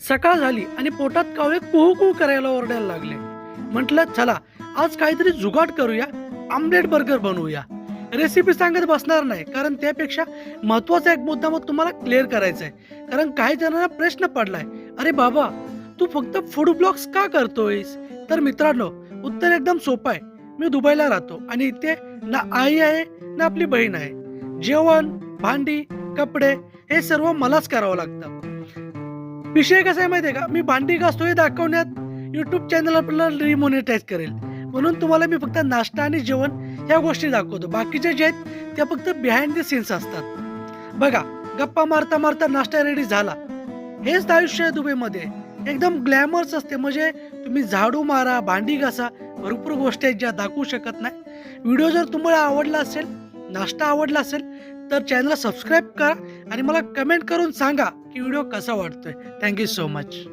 सकाळ झाली आणि पोटात कावळे कुहू कुहू करायला ओरडायला लागले. म्हटलं चला आज काहीतरी जुगाट करूया आमलेट बर्गर बनवूया. रेसिपी सांगत बसणार नाही कारण त्यापेक्षा महत्त्वाचा एक मुद्दा मग तुम्हाला क्लिअर करायचा आहे. कारण काही जणांना प्रश्न पडलाय अरे बाबा तू फक्त फूड ब्लॉग्स का करतोयस? तर मित्रांनो उत्तर एकदम सोपं आहे. मी दुबईला राहतो आणि इथे ना आई आहे ना आपली बहीण आहे. जेवण भांडी कपडे हे सर्व मलाच करावं लागतं. विषय कसा आहे माहितीये का? मी भांडी घासतो हे दाखवण्यात युट्यूब चॅनल आपल्याला रिमोनिटाईज करेल. म्हणून तुम्हाला मी फक्त नाश्ता आणि जेवण ह्या गोष्टी दाखवतो. बाकीच्या जे आहेत त्या फक्त बिहाइंड द सीन्स असतात. बघा गप्पा मारता मारता नाश्ता रेडी झाला. हेच आयुष्य आहे दुबईमध्ये. एकदम ग्लॅमर्स असते. म्हणजे तुम्ही झाडू मारा भांडी घासा भरपूर गोष्टी आहेत ज्या दाखवू शकत नाही. व्हिडिओ जर तुम्हाला आवडला असेल नाश्ता आवडला असेल तर चॅनलला सबस्क्राईब करा आणि मला कमेंट करून सांगा. की व्हिडिओ कसा वाटतोय? Thank you so much